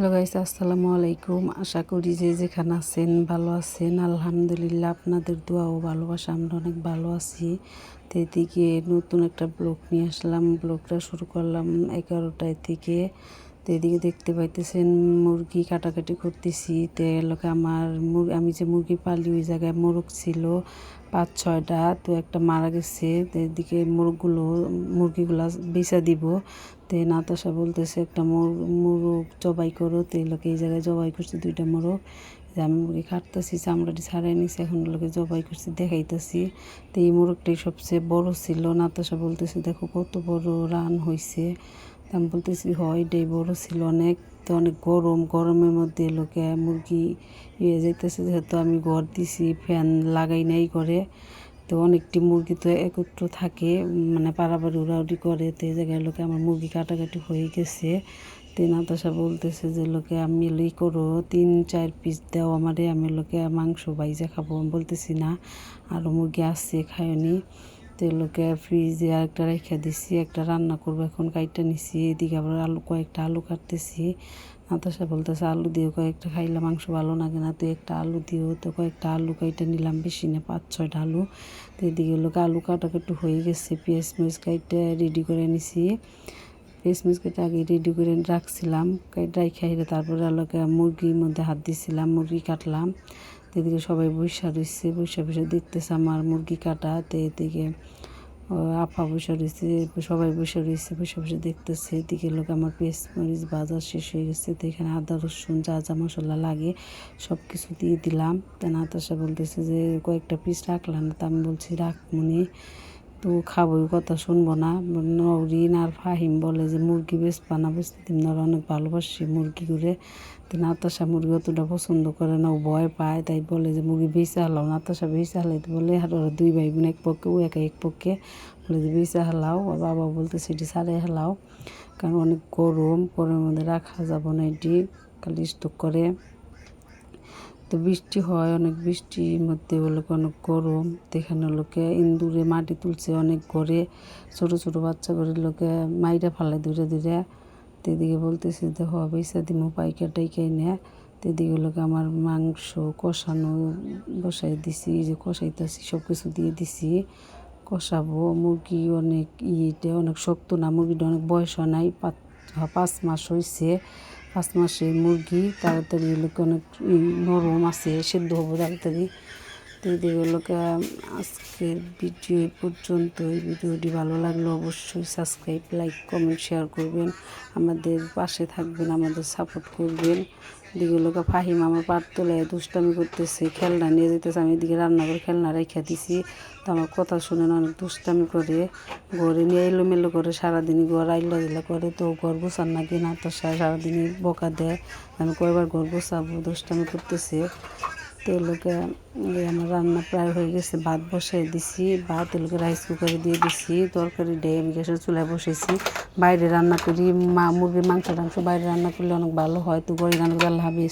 Hello guys, আসসালামু আলাইকুম। আশা করি যে যেখানে আছেন ভালো আছেন। আলহামদুলিল্লাহ আপনাদের দোয়া ও ভালোবাসা, আমরা অনেক ভালো আছি। তো এদিকে নতুন একটা ব্লগ নিয়ে আসলাম। ব্লগটা শুরু করলাম এগারোটায় থেকে। এদিকে দেখতে পাইতেছেন মুরগি কাটাকাটি করতেছি। তো এলাকা আমার আমি যে মুরগি পালি ওই জায়গায় মোরগ ছিল পাঁচ, ছয়টা। তো একটা মারা গেছে। তো এদিকে মোরগগুলো, মুরগিগুলা বেচা দিব। তে নাতাশা বলতেছে, একটা মোরগ জবাই করো। তো লোকে এই জায়গায় জবাই করছে দুইটা মোরগ। আমি মুরগি কাটতেছি, চামড়াটি ছাড়াই নিছি, এখন লোকে জবাই করছি, দেখাইতেছি। তো এই মোরগটাই সবচেয়ে বড় ছিল। নাতাশা বলতেছে, দেখো কত বড় রান হয়েছে আমি বলতেছি, হয় এটাই বড় ছিল অনেক, তো অনেক গরম, গরমের মধ্যে লোকে মুরগি ইয়ে যাইতেছে যেহেতু আমি ঘর দিছি, ফ্যান লাগাই নাই করে তো অনেকটি মুরগি তো একত্র থাকে মানে পাড়াপাড়ি উড়াউড়ি করে, তো এই জায়গায় লোকে আমার মুরগি কাটাকাটি হয়ে গেছে। তো নাতাশা বলতেছে যে, লোকে আমি লই করো, তিন, চার পিস দাও আমারে, আমি লোকে মাংস বাইজা খাব। আমি বলতেছি, না আরও মুরগি আসছে খায়নি। তো লোকে ফ্রিজে আরেকটা রেখে দিছি, একটা রান্না করব, এখন কাইটা নিছি, এদিকে আবার আলু, কয়েকটা আলু কাটতেছি। নাতাশা বলতেছে, আলু দিয়ে কয়েকটা খাইলে মাংস ভালো লাগে না। তো একটা আলু দিও, তো কয়েকটা আলু কাইটা নিলাম, বেশি না, পাঁচ, ছয়টা আলু। তো এদিকে লোক আলু কাটাকাটু হয়ে গেছে, পেঁয়াজ মরিচ কাইটা রেডি করে নিছি। পেঁয়াজ কাইটা আগে রেডি করে রাখছিলাম কাইটাই খাইলে তারপরে আলোকে মুরগির মধ্যে হাত দিছিলাম, মুরগি কাটলাম। এদিকে সবাই বৈশা রয়েছে, বৈশা বৈশা দেখতেছে আমার মুরগি কাটা, তো এদিকে আপা বসে রয়েছে, সবাই বসে রয়েছে বসে বসে দেখতেছে, এদিকে লোক আমার পেস্ট মরিচ বাজার শেষ হয়ে গেছে, তো এখানে আদা, রসুন, যা যা মশলা লাগে সব কিছু দিয়ে দিলাম। তা নাতাশা বলতেছে যে, কয়েকটা পিস রাখলাম, তা আমি বলছি, রাখ মনে। তো খাব কথা শুনব না। নরিন আর ফাহিম বলে যে, মুরগি বেচবা না বেচতে দিন অনেক ভালোবাসি মুরগি করে তো নাতাশা মুরগি অতটা পছন্দ করে না, ও ভয় পায়, তাই বলে যে, মুরগি বেঁচে হালাও। নাতাশা বেঁচে হালাইতে বলে আর ওরা দুই ভাই বোন এক পক্ষে, ও একা এক পক্ষে। বলে যে, বেঁচে হালাও। ওর বাবা বলতে সেটি সারে হালাও। কারণ অনেক গরম, গরমের মধ্যে রাখা যাব না এটি, খালি স্টোক করে। তো বৃষ্টি হয়, অনেক বৃষ্টির মধ্যে ওগুলো অনেক গরম। এখানে লোকে ইন্দুরে মাটি তুলছে অনেক ঘরে। ছোট ছোট বাচ্চা করে লোকে মাইরা ফালে দূরে দূরে তো এদিকে বলতেছে, দেখো বেসা দিমো, পাইকা টাইকাই নে। তো এদিকে লোকে আমার মাংস কষানো বসাই দিছি যে কষাইতেছি সব কিছু দিয়ে দিছি। কষাবো, মুরগি অনেক ইয়েতে অনেক শক্ত না, মুরগিটা অনেক বয়স হয় নাই, পাঁচ মাস হয়েছে পাঁচ মাসে মুরগি তাড়াতাড়ি লোক অনেক নরম আছে সেদ্ধ হব তাড়াতাড়ি। তো এদিকে আজকের ভিডিও পর্যন্ত এই ভিডিওটি ভালো লাগলে অবশ্যই সাবস্ক্রাইব লাইক কমেন্ট শেয়ার করবেন। আমাদের পাশে থাকবেন, আমাদের সাপোর্ট করবেন। এদিকে ফাহিম আমার পাট তোলায় দুষ্টামি করতেছে, খেলনা নিয়ে যেতেছে আমি এদিকে রান্না করে খেলনা রেখে দিছি। তো আমার কথা শুনে অনেক দুষ্টামি করে। ঘরে নিয়ে এলোমেলো করে সারাদিনই ঘর আইলা দিলা করে। তো ঘর গোছান না তো সারাদিনই বকা দেয়। আমি কয়বার ঘর গোছাবো, দুষ্টামি করতেছে। তো এই আমার রান্না প্রায় হয়ে গেছে, ভাত বসাই দিছি, ভাত এলোকে রাইস কুকারে দিয়ে দিছি, তরকারি ডে আমি গ্যাসের চুলায় বসেছি। বাইরে রান্না করি, মা মুরগির মাংস টাংস বাইরে রান্না করলে অনেক ভালো হয়, তো রান্না আল্লাহ হাবিস